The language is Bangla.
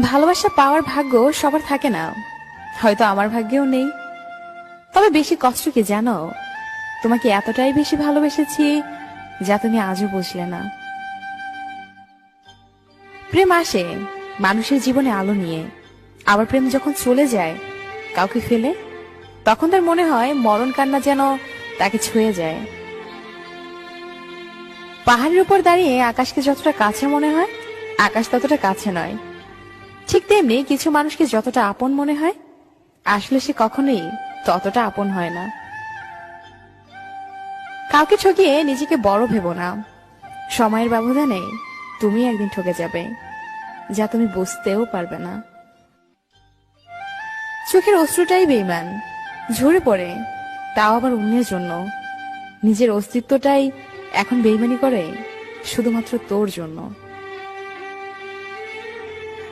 ভালোবাসা পাওয়ার ভাগ্য সবার থাকে না। হয়তো আমার ভাগ্যেও নেই। তবে বেশি কষ্ট কি জানো? তোমাকে এতটাই বেশি ভালোবেসেছি যা তুমি আজও বুঝলে না। প্রেম আসে মানুষের জীবনে আলো নিয়ে। আবার প্রেম যখন চলে যায়, কাউকে ফেলে, তখন তার মনে হয় মরণ কান্না যেন তাকে ছুঁয়ে যায়। পাহাড়ের উপর দাঁড়িয়ে আকাশকে যতটা কাছে মনে হয়, আকাশ ততটা কাছে নয়। ঠিক তেমনি কিছু মানুষকে যতটা আপন মনে হয়, আসলে সে কখনোই ততটা আপন হয় না। কাউকে ঠকিয়ে নিজেকে বড় ভেবো না। সময়ের ব্যবধানে তুমি একদিন ঠকে যাবে, যা তুমি বুঝতেও পারবে না। চোখের অশ্রুটাই বেইমান, ঝরে পড়ে, তাও আবার অন্যের জন্য। নিজের অস্তিত্বটাই এখন বেইমানি করে শুধুমাত্র তোর জন্য।